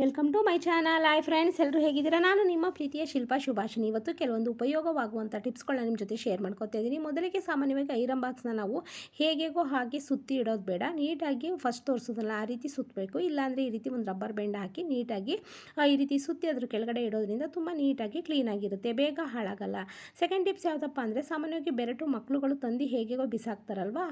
Welcome to my channel hi friends ಎಲ್ಲರೂ ಹೇಗಿದ್ದೀರಾ? ನಾನು ನಿಮ್ಮ ಪ್ರೀತಿಯ ಶಿಲ್ಪಾ ಶುಭಾಷಿನಿ ಇವತ್ತು ಕೆಲವೊಂದು ಉಪಯೋಗವಾಗುವಂಥ ಟಿಪ್ಸ್ಗಳನ್ನ ನಿಮ್ಮ ಜೊತೆ ಶೇರ್ ಮಾಡ್ಕೊತಾ ಇದ್ದೀನಿ ಮೊದಲಿಗೆ ಸಾಮಾನ್ಯವಾಗಿ ಐರನ್ ಬಾಕ್ಸ್ನ ನಾವು ಹೇಗೆಗೋ ಹಾಗೆ ಸುತ್ತಿ ಇಡೋದು ಬೇಡ. ನೀಟಾಗಿ ಫಸ್ಟ್ ತೋರಿಸೋದಲ್ಲ ಆ ರೀತಿ ಸುತ್ತಬೇಕು ಇಲ್ಲಾಂದರೆ ಈ ರೀತಿ ಒಂದು ರಬ್ಬರ್ ಬೆಂಡ್ ಹಾಕಿ ನೀಟಾಗಿ ಈ ರೀತಿ ಸುತ್ತಿ ಅದ್ರ ಕೆಳಗಡೆ ಇಡೋದ್ರಿಂದ ತುಂಬ ನೀಟಾಗಿ ಕ್ಲೀನಾಗಿರುತ್ತೆ ಬೇಗ ಹಾಳಾಗಲ್ಲ. ಸೆಕೆಂಡ್ ಟಿಪ್ಸ್ ಯಾವುದಪ್ಪ ಅಂದರೆ, ಸಾಮಾನ್ಯವಾಗಿ ಬೆರಟು ಮಕ್ಕಳುಗಳು ತಂದು ಹೇಗೆಗೋ ಬಿಸಾಕ್ತಾರಲ್ವಾ?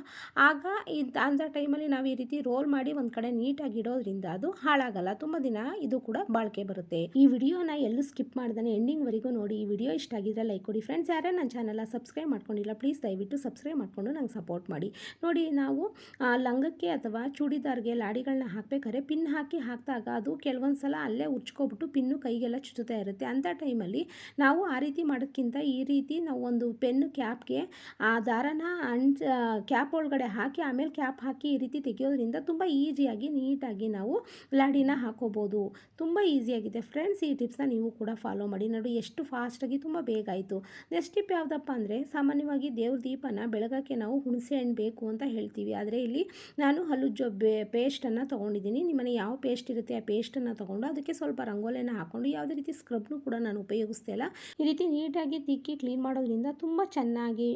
ಆಗ ಇದು ಅಂಥ ಟೈಮಲ್ಲಿ ನಾವು ಈ ರೀತಿ ರೋಲ್ ಮಾಡಿ ಒಂದು ಕಡೆ ನೀಟಾಗಿ ಇಡೋದ್ರಿಂದ ಅದು ಹಾಳಾಗಲ್ಲ. ತುಂಬ ದಿನ ಇದು ಕೂಡ ಬಾಳಿಕೆ ಬರುತ್ತೆ. ಈ ವಿಡಿಯೋನ ಎಲ್ಲೂ ಸ್ಕಿಪ್ ಮಾಡ್ದಾನೆ ಎಂಡಿಂಗ್ವರೆಗೂ ನೋಡಿ. ಈ ವಿಡಿಯೋ ಇಷ್ಟ ಆಗಿದ್ರೆ ಲೈಕ್ ಕೊಡಿ. ಫ್ರೆಂಡ್ಸ್, ಯಾರೇ ನನ್ನ ಚಾನಲ್ ಸಬ್ಸ್ಕ್ರೈಬ್ ಮಾಡ್ಕೊಂಡಿಲ್ಲ, ಪ್ಲೀಸ್ ದಯವಿಟ್ಟು ಸಬ್ಸ್ಕ್ರೈಬ್ ಮಾಡಿಕೊಂಡು ನಂಗೆ ಸಪೋರ್ಟ್ ಮಾಡಿ. ನೋಡಿ, ನಾವು ಲಂಗಕ್ಕೆ ಅಥವಾ ಚೂಡಿದಾರ್ಗೆ ಲಾಡಿಗಳನ್ನ ಹಾಕ್ಬೇಕಾದ್ರೆ ಪಿನ್ ಹಾಕಿ ಹಾಕಿದಾಗ ಅದು ಕೆಲವೊಂದು ಸಲ ಅಲ್ಲೇ ಉಚ್ಕೊಬಿಟ್ಟು ಪಿನ್ನು ಕೈಗೆಲ್ಲ ಚುಚ್ಚುತ್ತಾ ಇರುತ್ತೆ. ಅಂಥ ಟೈಮಲ್ಲಿ ನಾವು ಆ ರೀತಿ ಮಾಡೋದಕ್ಕಿಂತ ಈ ರೀತಿ ನಾವು ಒಂದು ಪೆನ್ ಕ್ಯಾಪ್ಗೆ, ಆ ದಾರನ ಅಂಚ ಕ್ಯಾಪ್ ಒಳಗಡೆ ಹಾಕಿ, ಆಮೇಲೆ ಕ್ಯಾಪ್ ಹಾಕಿ ಈ ರೀತಿ ತೆಗೆಯೋದ್ರಿಂದ ತುಂಬ ಈಸಿಯಾಗಿ, ನೀಟಾಗಿ ನಾವು ಲಾಡಿನ ಹಾಕೋಬೋದು. ತುಂಬ ಈಸಿಯಾಗಿದೆ ಫ್ರೆಂಡ್ಸ್ ಈ ಟಿಪ್ಸ್ನ ನೀವು ಕೂಡ ಫಾಲೋ ಮಾಡಿ. ನೋಡಿ ಎಷ್ಟು ಫಾಸ್ಟಾಗಿ ತುಂಬ ಬೇಗ ಆಯಿತು. ನೆಕ್ಸ್ಟ್ ಟಿಪ್ ಯಾವುದಪ್ಪ ಅಂದರೆ, ಸಾಮಾನ್ಯವಾಗಿ ದೇವ್ರ ದೀಪನ ಬೆಳಗಕ್ಕೆ ನಾವು ಹುಣಸೆ ಹಣ್ಣು ಬೇಕು ಅಂತ ಹೇಳ್ತೀವಿ. ಆದರೆ ಇಲ್ಲಿ ನಾನು ಹಲ್ಲುಜ್ಜೋ ಬೇ ಪೇಸ್ಟನ್ನು ತೊಗೊಂಡಿದ್ದೀನಿ. ನಿಮ್ಮನೆ ಯಾವ ಪೇಸ್ಟ್ ಇರುತ್ತೆ ಆ ಪೇಸ್ಟನ್ನು ತೊಗೊಂಡು ಅದಕ್ಕೆ ಸ್ವಲ್ಪ ರಂಗೋಲಿಯನ್ನು ಹಾಕ್ಕೊಂಡು ಯಾವುದೇ ರೀತಿ ಸ್ಕ್ರಬ್ನು ಕೂಡ ನಾನು ಉಪಯೋಗಿಸ್ತಾ ಇಲ್ಲ. ಈ ರೀತಿ ನೀಟಾಗಿ ತಿಕ್ಕಿ ಕ್ಲೀನ್ ಮಾಡೋದ್ರಿಂದ ತುಂಬ ಚೆನ್ನಾಗಿ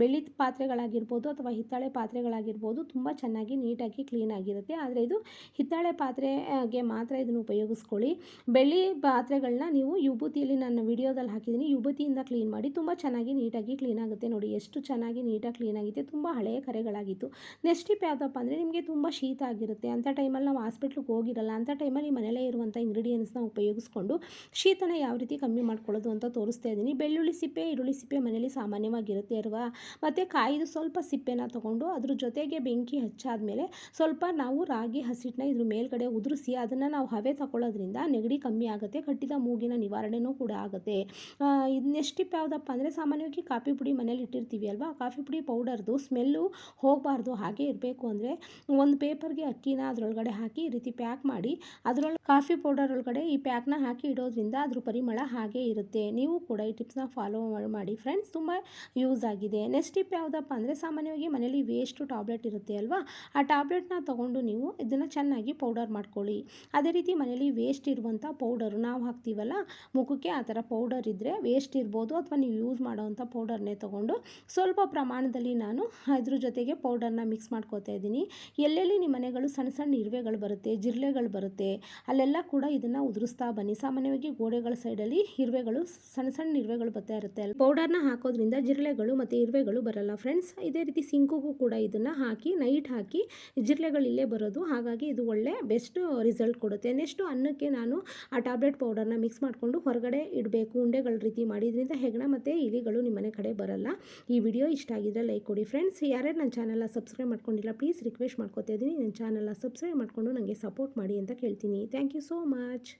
ಬೆಳ್ಳಿ ಪಾತ್ರೆಗಳಾಗಿರ್ಬೋದು ಅಥವಾ ಹಿತ್ತಾಳೆ ಪಾತ್ರೆಗಳಾಗಿರ್ಬೋದು ತುಂಬ ಚೆನ್ನಾಗಿ ನೀಟಾಗಿ ಕ್ಲೀನ್ ಆಗಿರುತ್ತೆ. ಆದರೆ ಇದು ಹಿತ್ತಾಳೆ ಪಾತ್ರೆಗೆ ಮಾತ್ರ ಇದನ್ನು ಉಪಯೋಗಿಸ್ಕೊಳ್ಳಿ. ಬೆಳ್ಳಿ ಪಾತ್ರೆಗಳನ್ನ ನೀವು ಯುಬೂತಿಯಲ್ಲಿ ನಾನು ವಿಡಿಯೋದಲ್ಲಿ ಹಾಕಿದ್ದೀನಿ. ಯುಬೂತಿಯಿಂದ ಕ್ಲೀನ್ ಮಾಡಿ ತುಂಬ ಚೆನ್ನಾಗಿ ನೀಟಾಗಿ ಕ್ಲೀನ್ ಆಗುತ್ತೆ ನೋಡಿ. ಎಷ್ಟು ಚೆನ್ನಾಗಿ ನೀಟಾಗಿ ಕ್ಲೀನ್ ಆಗಿದೆ ತುಂಬ ಹಳೆಯ ಕರೆಗಳಾಗಿತ್ತು. ನೆಕ್ಸ್ಟ್ ಟಿಪ್ ಯಾವುದಪ್ಪ ಅಂದರೆ ನಿಮಗೆ ತುಂಬ ಶೀತ ಆಗಿರುತ್ತೆ. ಅಂಥ ಟೈಮಲ್ಲಿ ನಾವು ಹಾಸ್ಪಿಟ್ಲಿಗೆ ಹೋಗಿರಲ್ಲ, ಅಂಥ ಟೈಮಲ್ಲಿ ಮನೆಯಲ್ಲೇ ಇರುವಂಥ ಇಂಗ್ರೀಡಿಯೆಂಟ್ಸ್ನ ಉಪಯೋಗಿಸ್ಕೊಂಡು ಶೀತನ ಯಾವ ರೀತಿ ಕಮ್ಮಿ ಮಾಡ್ಕೊಳ್ಳೋದು ಅಂತ ತೋರಿಸ್ತಾ ಇದ್ದೀನಿ. ಬೆಳ್ಳುಳ್ಳಿ ಸಿಪ್ಪೆ, ಈರುಳ್ಳಿ ಸಿಪ್ಪೆ ಮನೇಲಿ ಸಾಮಾನ್ಯವಾಗಿರುತ್ತೆ ಅಲ್ವಾ? ಮತ್ತು ಕಾಯ್ದು ಸ್ವಲ್ಪ ಸಿಪ್ಪೆನ ತೊಗೊಂಡು ಅದ್ರ ಜೊತೆಗೆ ಬೆಂಕಿ ಹಚ್ಚಾದ ಮೇಲೆ ಸ್ವಲ್ಪ ನಾವು ರಾಗಿ ಹಸಿಟ್ಟನ್ನ ಇದ್ರ ಮೇಲ್ಗಡೆ ಉದುರಿಸಿ ಅದನ್ನು ನಾವು ಹವೆ ತಗೊಳ್ಳೋದ್ರಿಂದ ನೆಗಡಿ ಕಮ್ಮಿ ಆಗುತ್ತೆ, ಕಟ್ಟಿದ ಮೂಗಿನ ನಿವಾರಣೆನೂ ಕೂಡ ಆಗುತ್ತೆ. ನೆಕ್ಸ್ಟ್ ಟಿಪ್ ಯಾವುದಪ್ಪ ಅಂದರೆ ಸಾಮಾನ್ಯವಾಗಿ ಕಾಫಿ ಪುಡಿ ಮನೇಲಿ ಇಟ್ಟಿರ್ತೀವಿ ಅಲ್ವಾ? ಕಾಫಿ ಪುಡಿ ಪೌಡರ್ದು ಸ್ಮೆಲ್ಲು ಹೋಗಬಾರ್ದು, ಹಾಗೆ ಇರಬೇಕು ಅಂದರೆ ಒಂದು ಪೇಪರ್ಗೆ ಅಕ್ಕಿನ ಅದರೊಳಗಡೆ ಹಾಕಿ ಈ ರೀತಿ ಪ್ಯಾಕ್ ಮಾಡಿ ಅದರೊಳಗೆ ಕಾಫಿ ಪೌಡರ್ ಒಳಗಡೆ ಈ ಪ್ಯಾಕ್ನ ಹಾಕಿ ಇಡೋದ್ರಿಂದ ಅದ್ರ ಪರಿಮಳ ಹಾಗೆ ಇರುತ್ತೆ. ನೀವು ಕೂಡ ಈ ಟಿಪ್ಸ್ನ ಫಾಲೋ ಮಾಡಿ ಫ್ರೆಂಡ್ಸ್, ತುಂಬ ಯೂಸ್ ಆಗಿದೆ. ನೆಕ್ಸ್ಟ್ ಟಿಪ್ ಯಾವುದಪ್ಪ ಅಂದರೆ ಸಾಮಾನ್ಯವಾಗಿ ಮನೇಲಿ ವೇಸ್ಟು ಟ್ಯಾಬ್ಲೆಟ್ ಇರುತ್ತೆ ಅಲ್ವಾ? ಆ ಟ್ಯಾಬ್ಲೆಟ್ನ ತೊಗೊಂಡು ನೀವು ಇದನ್ನು ಚೆನ್ನಾಗಿ ಪೌಡರ್ ಮಾಡ್ಕೊಳ್ಳಿ. ಅದೇ ರೀತಿ ಮನೇಲಿ ವೇಸ್ಟ್ ಇರುವಂಥ ಪೌಡರು ನಾವು ಹಾಕ್ತೀವಲ್ಲ, ಮುಖಕ್ಕೆ ಆ ಥರ ಪೌಡರ್ ಇದ್ದರೆ ವೇಸ್ಟ್ ಇರ್ಬೋದು ಅಥವಾ ನೀವು ಯೂಸ್ ಮಾಡೋವಂಥ ಪೌಡರ್ನೇ ತೊಗೊಂಡು ಸ್ವಲ್ಪ ಪ್ರಮಾಣದಲ್ಲಿ ನಾನು ಅದ್ರ ಜೊತೆಗೆ ಪೌಡರ್ನ ಮಿಕ್ಸ್ ಮಾಡ್ಕೋತಾ ಇದ್ದೀನಿ. ಎಲ್ಲೆಲ್ಲಿ ನಿಮ್ಮ ಮನೆಗಳು ಸಣ್ಣ ಸಣ್ಣ ಇರುವೆಗಳು ಬರುತ್ತೆ, ಜಿರಳೆಗಳು ಬರುತ್ತೆ, ಅಲ್ಲೆಲ್ಲ ಕೂಡ ಇದನ್ನು ಉದುರಿಸ್ತಾ ಬನ್ನಿ. ಸಾಮಾನ್ಯವಾಗಿ ಗೋಡೆಗಳ ಸೈಡಲ್ಲಿ ಇರುವೆಗಳು ಸಣ್ಣ ಸಣ್ಣ ಇರುವೆಗಳು ಬರ್ತಾ ಇರುತ್ತೆ ಅಲ್ಲಿ ಪೌಡರ್ನ ಹಾಕೋದ್ರಿಂದ ಜಿರಳೆಗಳು ಮತ್ತು ಇರುವೆಗಳು ಬರಲ್ಲ ಫ್ರೆಂಡ್ಸ್ ಇದೇ ರೀತಿ ಸಿಂಕುಗೂ ಕೂಡ ಇದನ್ನು ಹಾಕಿ ನೈಟ್ ಹಾಕಿ ಜಿರ್ಲೆಗಳು ಇಲ್ಲೇ ಬರೋದು. ಹಾಗಾಗಿ ಇದು ಒಳ್ಳೆ ಬೆಸ್ಟ್ ರಿಸಲ್ಟ್ ಕೊಡುತ್ತೆ. ನೆಕ್ಸ್ಟು ಅನ್ನಕ್ಕೆ ನಾನು ಆ ಟ್ಯಾಬ್ಲೆಟ್ ಪೌಡರ್ನ ಮಿಕ್ಸ್ ಮಾಡಿಕೊಂಡು ಹೊರಗಡೆ ಇಡಬೇಕು. ಉಂಡೆಗಳ ರೀತಿ ಮಾಡಿದ್ರಿಂದ ಹೆಗ್ಣ ಮತ್ತು ಇಲಿಗಳು ನಿಮ್ಮ ಮನೆ ಕಡೆ ಬರಲ್ಲ. ಈ ವಿಡಿಯೋ ಇಷ್ಟ ಆಗಿದ್ರೆ ಲೈಕ್ ಕೊಡಿ ಫ್ರೆಂಡ್ಸ್. ಯಾರ್ಯಾರು ನನ್ನ ಚಾನಲ್ನ ಸಬ್ಸ್ಕ್ರೈಬ್ ಮಾಡ್ಕೊಂಡಿಲ್ಲ ಪ್ಲೀಸ್ ರಿಕ್ವೆಸ್ಟ್ ಮಾಡ್ಕೋತಾ ಇದ್ದೀನಿ ನನ್ನ ಚಾನಲ್ನ ಸಬ್ಸ್ಕ್ರೈಬ್ ಮಾಡಿಕೊಂಡು ನನಗೆ ಸಪೋರ್ಟ್ ಮಾಡಿ ಅಂತ ಕೇಳ್ತೀನಿ. Thank you so much